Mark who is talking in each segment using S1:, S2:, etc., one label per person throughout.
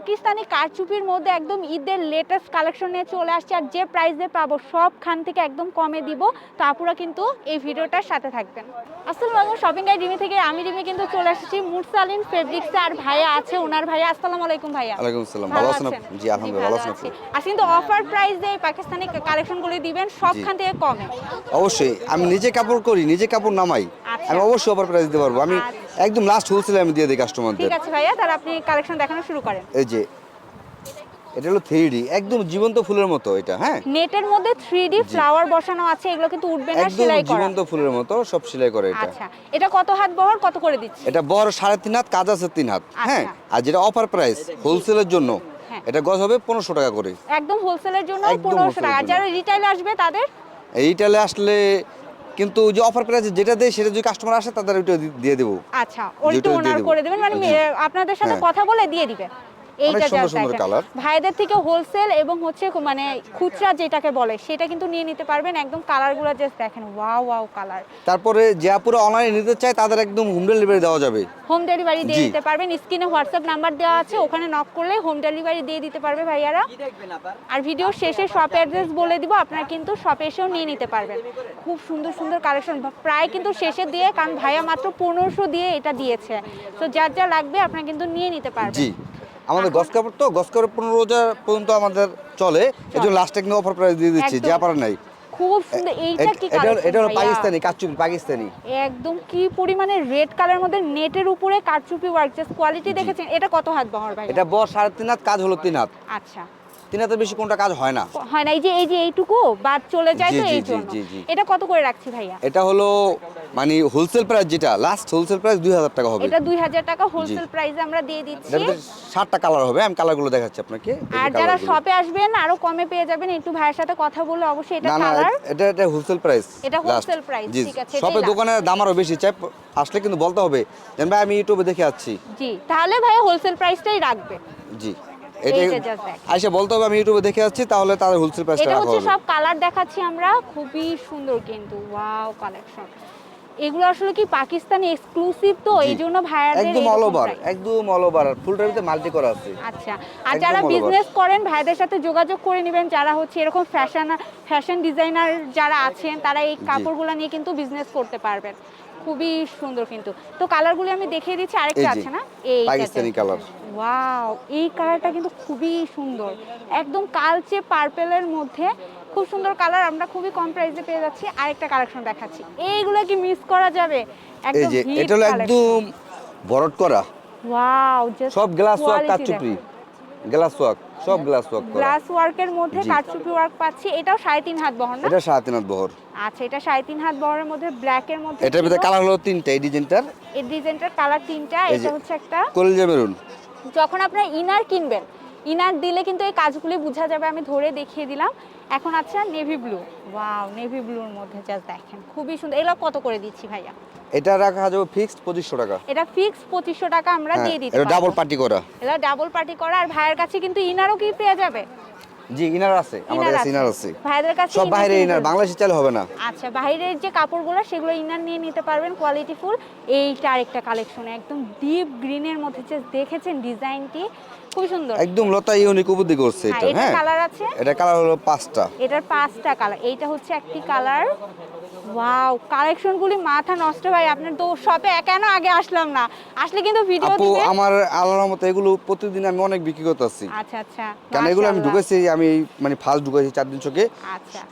S1: পাকিস্তানি কারচুপির মধ্যে একদম ঈদের লেটেস্ট কালেকশন নিয়ে চলে আসছে আর যে প্রাইসে পাবো সবখান থেকে একদম কমে দিব। তো আপুরা কিন্তু এই ভিডিওটার সাথে থাকবেন। আসসালামু আলাইকুম শপিং গাইড রিমি থেকে আমি রিমি কিন্তু চলে এসেছি মুরসালিন ফেব্রিক্সে আর ভাইয়া আছে ওনার ভাইয়া। আসসালামু আলাইকুম ভাইয়া।
S2: ওয়ালাইকুম আসসালাম। ভালো আছেন জি আলহামদুলিল্লাহ ভালো আছেন
S1: আর কিন্তু অফার প্রাইস দিয়ে এই পাকিস্তানি কালেকশনগুলি দিবেন সবখান থেকে কমে।
S2: অবশ্যই আমি নিজে কাপড় করি নিজে কাপড় নামাই।
S1: আচ্ছা।
S2: আমি অবশ্যই অফার প্রাইস দিতে পারব। আমি
S1: আচ্ছা।
S2: একদম লাস্ট হোলসেলে আমি দিয়ে দিই কাস্টমারদের
S1: ঠিক আছে ভাইয়া তাহলে আপনি কালেকশন দেখানো শুরু করেন।
S2: এই যে এটা হলো থ্রি একদম জীবন্ত ফুলের মতো এটা হ্যাঁ?
S1: নেটের মধ্যে থ্রি ফ্লাওয়ার বসানো আছে এগুলো কিন্তু উঠবে না সেলাই করা।
S2: জীবন্ত ফুলের মতো সব সেলাই করে এটা।
S1: আচ্ছা এটা কত হাত বহর কত করে দিচ্ছি?
S2: এটা বড় সাড়ে তিন হাত কাজ আছে তিন হাত হ্যাঁ?
S1: আচ্ছা।
S2: আর যেটা অফার প্রাইস হোলসেলের জন্য
S1: হ্যাঁ।
S2: এটা গজ হবে পনেরোশো টাকা করে।
S1: একদম হোলসেলের জন্য
S2: একদম
S1: পনেরোশো
S2: wholesale
S1: টাকা যারা রিটাইলে আসবে তাদের?
S2: এইটালে আসলে কিন্তু যে অফার প্রাইস যেটা দেয় সেটা যদি কাস্টমার আসে তাদের ওইটা দিয়ে দেবো।
S1: আচ্ছা ওইটা ওনার করে দেবেন মানে আপনাদের সাথে
S2: হ্যাঁ।
S1: কথা বলে দিয়ে দিবে। এইটা
S2: সুন্দর সুন্দর
S1: দেখেন। ভাইদের থেকে হোলসেল এবং হচ্ছে মানে খুচরা যেটাকে বলে সেটা কিন্তু নিয়ে নিতে পারবেন। একদম কালারগুলো জাস্ট দেখেন ওয়াও ওয়াও কালার
S2: তারপরে যে আপুরা অনলাইনে নিতে চায় তাদের একদম হোম ডেলিভারি দেওয়া যাবে।
S1: হোম ডেলিভারি দিয়ে। দিতে পারবেন। স্ক্রিনে হোয়াটসঅ্যাপ নাম্বার দেওয়া আছে ওখানে নক করলে হোম ডেলিভারি দিয়ে দিতে পারবে ভাইয়ারা। আর ভিডিও শেষে শপ অ্যাড্রেস বলে দিব আপনারা কিন্তু শপে এসেও নিয়ে নিতে পারবেন। খুব সুন্দর সুন্দর কালেকশন প্রায় কিন্তু শেষে দিয়ে কারণ ভাইয়া মাত্র পনেরোশো দিয়ে এটা দিয়েছে। তো যার যা লাগবে আপনারা কিন্তু নিয়ে নিতে পারবেন।
S2: জি। আমাদের গস কাপড় তো গস কাপড় পনেরো হাজার পর্যন্ত আমাদের চলে। এই জন্য লাস্টে কিন্তু অফার প্রাইস দিয়ে দিচ্ছি। যে আপনার নাই।
S1: খুব সুন্দর এইটা কি
S2: এটা এটা হলো পাকিস্তানি কাচুপি পাকিস্তানি।
S1: একদম কি পরিমাণে রেড কালার মধ্যে নেটের উপরে কারচুপি ওয়ার্ক জাস্ট কোয়ালিটি দেখেছেন? এটা কত হাত বহর ভাই
S2: এটা হাত কাজ হলো তিন হাত।
S1: আচ্ছা।
S2: তিন হাতের বেশি কোনটা কাজ হয় না।
S1: হয় না এই যে এই যে এইটুকু বাদ চলে যায়
S2: জি,
S1: তো এই জন্য।
S2: জি, জি।
S1: এটা কত করে রাখছি ভাইয়া?
S2: এটা হলো মানে হোলসেল প্রাইস যেটা লাস্ট হোলসেল প্রাইস দুই হাজার টাকা হবে।
S1: এটা দুই হাজার টাকা হোলসেল প্রাইসে আমরা দিয়ে দিচ্ছি।
S2: ষাটটা কালার হবে আমি কালারগুলো দেখাচ্ছি আপনাকে।
S1: আর যারা শপে আসবেন আরও কমে পেয়ে যাবেন একটু ভাইয়ের সাথে কথা বলে অবশ্যই এটা কালার
S2: এটা এটা হোলসেল প্রাইস
S1: এটা price,
S2: জি
S1: ঠিক আছে,
S2: শপে দোকানের দাম আরও বেশি চাই আসলে কিন্তু বলতে হবে। যেন ভাই আমি ইউটিউবে দেখে আসছি।
S1: জি তাহলে ভাইয়া হোলসেল প্রাইসটাই রাখবে।
S2: জি এটা
S1: এইটা
S2: আইসা বলতে হবে আমি ইউটিউবে দেখে আসছি তাহলে হোলসেল প্রাইসটা
S1: এটা হচ্ছে সব কালার দেখাচ্ছি আমরা খুবই সুন্দর কিন্তু ওয়াও কালেকশন এগুলো আসলে কি পাকিস্তানি এক্সক্লুসিভ তো? এই জন্য ভাইয়াদের
S2: একদম অল ওভার একদম অল ওভার ফুলটার ভিতরে মাল্টি করা আছে।
S1: আচ্ছা। আর যারা বিজনেস করেন ভাইদের সাথে যোগাযোগ করে নেবেন। যারা হচ্ছে এরকম ফ্যাশন ফ্যাশন ডিজাইনার যারা আছেন তারা এই কাপড়গুলো নিয়ে কিন্তু বিজনেস করতে পারবেন। খুবই সুন্দর কিন্তু। তো কালারগুলো আমি দেখিয়ে দিচ্ছি। আরেকটা আছে না? এই
S2: পাকিস্তানি কালার
S1: ওয়াও এই কালারটা কিন্তু খুবই সুন্দর। একদম কালচে পার্পেলের মধ্যে খুব সুন্দর কালার আমরা খুবই কম প্রাইসে পেয়ে যাচ্ছি। আরেকটা কালেকশন দেখাচ্ছি। এইগুলো কি মিস করা যাবে? একদম
S2: এটা হলো একদম বরট করা।
S1: ওয়াও
S2: সব গ্লাস ওয়ার্ক কাচুপি গ্লাস ওয়ার্ক সব গ্লাস ওয়ার্ক করা।
S1: গ্লাস ওয়ার্কের মধ্যে
S2: জি।
S1: কারচুপি ওয়ার্ক পাচ্ছি। এটাও সাড়ে তিন হাত বহর না?
S2: এটা সাড়ে তিন হাত বহর।
S1: আচ্ছা এটা সাড়ে তিন হাত বহরের মধ্যে ব্ল্যাকের মধ্যে
S2: এটার ভিতরে কালার হলো তিনটা এই ডিজাইনটার
S1: এই ডিজাইনটার কালার তিনটা এটা হচ্ছে একটা
S2: কলিজা মেরুন
S1: যখন আপনার ইনার কিনবেন ইনার দিলে কিন্তু এই কাজগুলি বোঝা যাবে আমি ধরে দেখিয়ে দিলাম। এখন আচ্ছা নেভি ব্লু ওয়াও নেভি ব্লুর মধ্যে জাস্ট দেখেন খুবই সুন্দর। এগুলো কত করে দিচ্ছি ভাইয়া?
S2: এটা রাখা যাবে ফিক্সড পঁচিশশো টাকা।
S1: এটা ফিক্সড পঁচিশশো টাকা আমরা
S2: হ্যাঁ
S1: দিয়ে দিচ্ছি
S2: এটা ডাবল পার্টি করা।
S1: এটা ডাবল পার্টি করা আর ভাইয়ের কাছে কিন্তু ইনারও কি পেয়ে যাবে?
S2: জি ইনার আছে আমাদের কাছে ইনার আছে।
S1: ভাইদের কাছে
S2: সব বাইরে ইনার বাংলাদেশে চালু হবে না।
S1: আচ্ছা বাইরের যে কাপড়গুলো সেগুলো ইনার নিয়ে নিতে পারবেন কোয়ালিটি ফুল এইটা আরেকটা কালেকশন একদম ডিপ গ্রিনের মধ্যে যে দেখেছেন ডিজাইনটি খুব সুন্দর।
S2: একদম লতা ইউনিক উপদি করছে
S1: হ্যাঁ,
S2: এটা
S1: এটা
S2: হ্যাঁ।
S1: কালার আছে?
S2: এটা কালার হলো পাঁচটা।
S1: এটার পাঁচটা কালার এইটা হচ্ছে একটি কালার ওয়াও কালেকশনগুলি মাথা নষ্ট ভাই আপনার তো শপে কেন আগে আসলাম না? আসলে কিন্তু ভিডিও
S2: আপু আমার আল্লাহর মতো এগুলো প্রতিদিন আমি অনেক বিক্রি করতেছি।
S1: আচ্ছা আচ্ছা
S2: কারণ এগুলো আমি ঢুকেছি আমি মানে ফার্স্ট ঢুকেছি চার দিন চোখে।
S1: আচ্ছা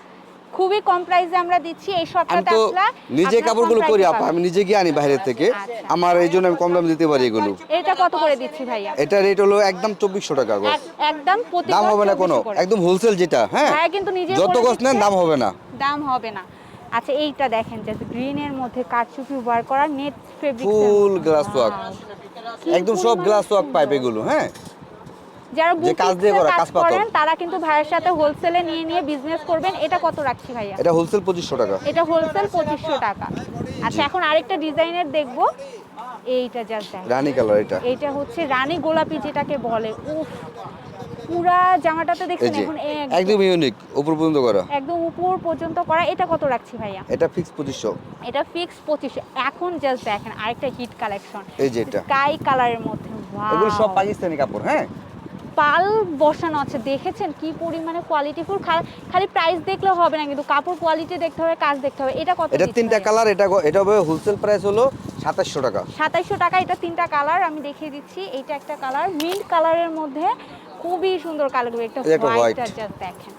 S1: খুবই কম প্রাইসে আমরা দিচ্ছি এই শপটাতে আসলে।
S2: নিজে কাপড়গুলো করি আপা আমি নিজে গিয়ে আনি বাইরে থেকে।
S1: আচ্ছা।
S2: আমার এই জন্য আমি কম দাম দিতে পারি এগুলো।
S1: এটা কত করে দিচ্ছি ভাইয়া?
S2: এটা রেট হলো একদম চব্বিশশো টাকা গজ।
S1: একদম প্রতি
S2: দাম হবে না কোনো একদম হোলসেল যেটা হ্যাঁ?
S1: কিন্তু নিজে
S2: যত
S1: বলে
S2: নেন দাম হবে না।
S1: দাম হবে না। আচ্ছা এইটা দেখেন যে গ্রিনের মধ্যে কারচুপি ওয়ার করা net fabric
S2: full glass work একদম সব গ্লাস ওয়ার্ক পাইপ এগুলো হ্যাঁ?
S1: যারা
S2: যে কাজ দিয়ে করা,
S1: কাজ করেন তারা কিন্তু ভাইয়ের সাথে হোলসেলে নিয়ে নিয়ে বিজনেস করবেন। এটা কত রাখছি ভাইয়া?
S2: এটা হোলসেল পঁচিশশো টাকা।
S1: এটা হোলসেল পঁচিশশো টাকা। আচ্ছা এখন আরেকটা ডিজাইনের দেখব। এইটা জাস্ট
S2: রানী কালার এটা।
S1: এইটা হচ্ছে রানী গোলাপি যেটাকে বলে উফ পুরা জামাটাতে দেখছেন এখন
S2: একদম ইউনিক উপর পর্যন্ত করা।
S1: একদম উপর পর্যন্ত করা এটা কত রাখছি ভাইয়া?
S2: এটা ফিক্স পঁচিশশো।
S1: এটা ফিক্স পঁচিশশো। এখন জাস্ট দেখেন আরেকটা হিট কালেকশন
S2: এই যে এটা।
S1: স্কাই কালারের মধ্যে
S2: এগুলো সব পাকিস্তানি কাপড় হ্যাঁ?
S1: পাল বসানো আছে। দেখেছেন কি পরিমাণে কোয়ালিটিফুল খালি প্রাইস দেখলে হবে না কিন্তু কাপড় কোয়ালিটি দেখতে হবে কাজ দেখতে হবে। এটা কত
S2: এটা তিনটা কালার এটা এটা হবে হোলসেল প্রাইস হলো সাতাশশো টাকা।
S1: সাতাইশশো টাকা এটা তিনটা কালার আমি দেখিয়ে দিচ্ছি। এইটা একটা কালার মিন্ট কালারের মধ্যে খুবই সুন্দর কালার একটা
S2: এই একটা
S1: হোয়াইট
S2: আর
S1: জাস্ট দেখেন।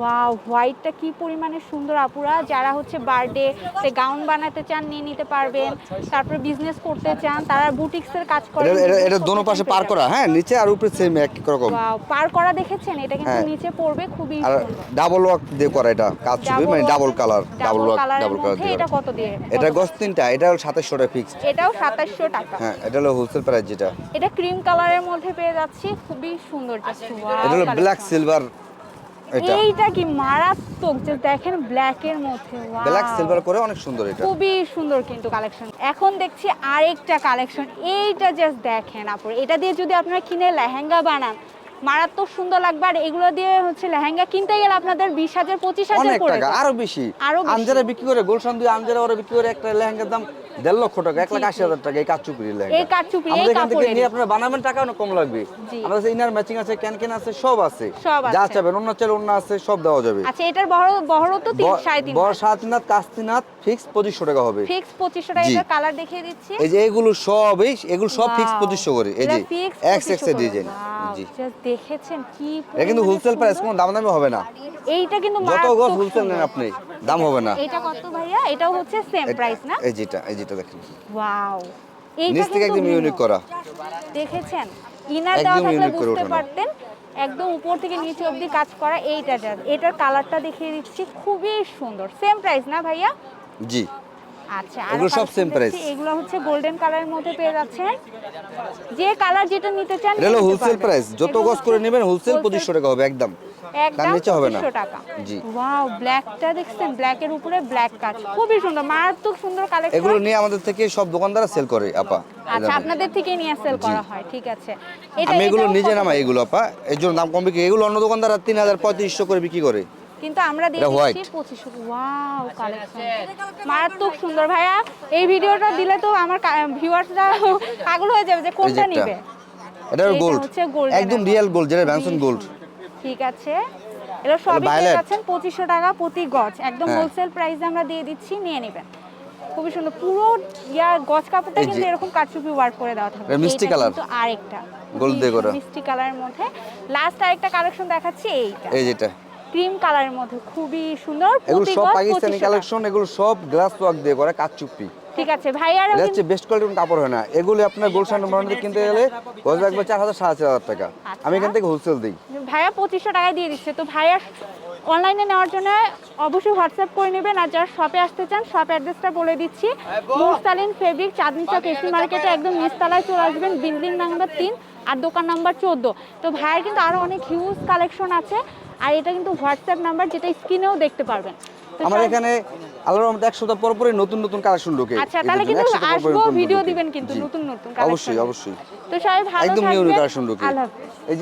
S1: ওয়াও হোয়াইটটা কি পরিমাণে সুন্দর আপুরা? যারা হচ্ছে বার্থডে গাউন বানাতে চান নিয়ে নিতে পারবেন। তারপরে বিজনেস করতে চান তারা বুটিক্সের কাজ করেন
S2: এটা দোনো পাশে পার করা। হ্যাঁ নিচে আর উপরে সেম এক রকম।
S1: ওয়াও পার করা দেখেছেন? এটা কিন্তু
S2: হ্যাঁ।
S1: নিচে পড়বে খুবই
S2: আর ডাবল ওয়ার্ক দিয়ে করা এটা কাজ ছবি মানে ডাবল কালার ডাবল ওয়ার্ক
S1: কালারের
S2: ডাবল কালার দিয়ে।
S1: এটা কত দিয়ে?
S2: এটা গস তিনটা এটা হলো সাতাশশো টাকা ফিক্সড
S1: এটাও সাতাশশো টাকা।
S2: হ্যাঁ এটা হলো হোলসেল প্রাইস যেটা।
S1: এটা ক্রিম কালারের মধ্যে পেয়ে যাচ্ছি খুবই সুন্দর just wow
S2: এটা হলো ব্ল্যাক সিলভার
S1: এইটা কি মারাত্মক? যে দেখেন ব্ল্যাক এর মধ্যে
S2: ব্ল্যাক সিলভার করে অনেক সুন্দর এটা।
S1: খুবই সুন্দর কিন্তু কালেকশন এখন দেখছি আরেকটা কালেকশন এইটা জাস্ট দেখেন আপু। এটা দিয়ে যদি আপনারা কিনে লেহেঙ্গা বানান মারাত্মক সুন্দর লাগবে। আর এগুলো দিয়ে হচ্ছে লেহেঙ্গা কিনতে গেলে আপনাদের বিশ হাজার পঁচিশ হাজার।
S2: আরও বেশি।
S1: আরও।
S2: আঞ্জারা বিক্রি করে গোলশান দুই আঞ্জারা ওরা বিক্রি করে একটা লেহেঙ্গার দাম দেড় লক্ষ টাকা এক লাখ আশি হাজার টাকা এই লেহেঙ্গা।
S1: এই
S2: এখান থেকে নিয়ে আপনারা বানাবেন টাকা অনেক কম লাগবে? আমাদের কাছে ইনার ম্যাচিং আছে ক্যান ক্যান আছে সব আছে। যা চাবেন অন্য চাইলে অন্য আছে সব দেওয়া যাবে।
S1: আচ্ছা এটার বড় বহরও তো তিন সাড়ে তিন
S2: বড় ফিক্স টাকা হবে।
S1: ফিক্স টাকা
S2: জি।
S1: এটার কালার দেখিয়ে দিচ্ছি।
S2: এই যে এগুলো সব এই এগুলো সব ফিক্স! পঁচিশশো করে। এই যে এক্স এক্স
S1: 2500
S2: এর ডিজাইন জি।
S1: দেখেছেন কি
S2: এটা কিন্তু হোলসেল প্রাইস কোনো দাম দামি হবে না।
S1: এইটা কিন্তু
S2: যত হোলসেল। নেন আপনি দাম হবে না।
S1: এটা কত ভাইয়া? এটাও হচ্ছে সেম প্রাইস না?
S2: এই যেটা এই যেটা দেখেন
S1: ওয়াও।
S2: নিচ থেকে একদম ইউনিক করা।
S1: দেখেছেন? ইনার
S2: একদম
S1: দেওয়া থাকলে বুঝতে পারতেন। একদম উপর থেকে নিচে অবধি কাজ করা এইটা just। এটার কালারটা দেখিয়ে দিচ্ছি। খুবই সুন্দর। সেম প্রাইস না ভাইয়া?
S2: জি।
S1: আচ্ছা
S2: এগুলো সব।
S1: এগুলো হচ্ছে গোল্ডেন কালারের মধ্যে পেয়ে যাচ্ছেন। যে কালার যেটা নিতে চান
S2: এটা হোলসেল প্রাইস যত গজ করে নেবেন হোলসেল পঁচিশশো টাকা হবে একদম।
S1: একদম
S2: নিচে হবে না।
S1: টাকা।
S2: জি।
S1: ওয়াও ব্ল্যাকটা দেখছেন ব্ল্যাকের উপরে ব্ল্যাক কাজ। খুবই সুন্দর মারাত্মক সুন্দর কালেকশন
S2: এগুলো নিয়ে আমাদের থেকে সব দোকানদাররা সেল করে আপা।
S1: আচ্ছা আপনাদের থেকে নিয়ে সেল করা হয় ঠিক আছে। এটা
S2: আমি এগুলো নিজে নামাই এগুলো আপা। এর জন্য দাম কম বিক্রি এগুলো অন্য দোকানদাররা তিন হাজার পঁয়ত্রিশশো করে বিক্রি করে।
S1: কিন্তু আমরা
S2: white।
S1: পঁচিশশো ওয়াও কালেকশন মারাত্মক সুন্দর ভাইয়া। এই ভিডিওটা দিলে তো আমার ভিউয়ার্সরা পাগল হয়ে যাবে যে কোনটা নিবে।
S2: এটা গোল্ড একদম রিয়েল গোল্ড যেটা গোল্ড
S1: ঠিক আছে। এগুলো সবই পেয়ে। যাচ্ছেন পঁচিশশো টাকা প্রতি গজ। একদম
S2: হ্যাঁ।
S1: হোলসেল প্রাইসে আমরা দিয়ে দিচ্ছি নিয়ে নেবেন। খুবই সুন্দর। পুরো ইয়া গজ কাপড়টা কিন্তু এরকম কাটচুপি ওয়ার্ক করে দেওয়া থাকবে
S2: মিষ্টি কালার।
S1: কিন্তু আরেকটা।
S2: গোল্ড দিয়ে করা।
S1: মিষ্টি কালারের মধ্যে। লাস্ট আরেকটা কালেকশন দেখাচ্ছি এইটা।
S2: এই যেটা।
S1: ক্রিম কালারের মধ্যে। খুবই সুন্দর
S2: এগুলো সব পাকিস্তানি কালেকশন এগুলো সব গ্লাস ওয়ার্ক দিয়ে করা কাজ চুপি
S1: ঠিক আছে ভাইয়ারা
S2: এটা হচ্ছে বেস্ট কোয়ালিটির কাপড় হয় না। এগুলো আপনার গোলশান ব্র্যান্ডে কিনতে গেলে গজ লাগবে চার হাজার সাড়ে চার হাজার টাকা।
S1: আচ্ছা।
S2: আমি এখান থেকে হোলসেল দিই।
S1: ভাইয়া পঁচিশশো টাকায় দিয়ে দিচ্ছে। তো ভাইয়া অনলাইনে নেওয়ার জন্য অবশ্যই হোয়াটসঅ্যাপ করে নেবেন। আর যারা শপে আসতে চান শপ অ্যাড্রেসটা বলে দিচ্ছি। মুস্তালিন ফেব্রিক চাঁদনি চক এসি মার্কেটে একদম নিচতলায় চলে আসবেন। বিল্ডিং নাম্বার তিন আর দোকান নাম্বার চোদ্দ। তো ভাইয়ের কিন্তু আরও অনেক হিউজ কালেকশন আছে। আর এটা কিন্তু হোয়াটসঅ্যাপ নাম্বার যেটা স্ক্রিনেও দেখতে পারবেন।
S2: আমার এখানে আল্লাহর রহমতে এক সপ্তাহ পর পরে নতুন নতুন কালেকশন ঢোকে।
S1: আচ্ছা তাহলে কিন্তু আসব ভিডিও দিবেন কিন্তু নতুন নতুন
S2: কালেকশন
S1: অবশ্যই
S2: অবশ্যই।
S1: তো ভালো
S2: একদম নিউ নিউ কালেকশন ঢোকে। এই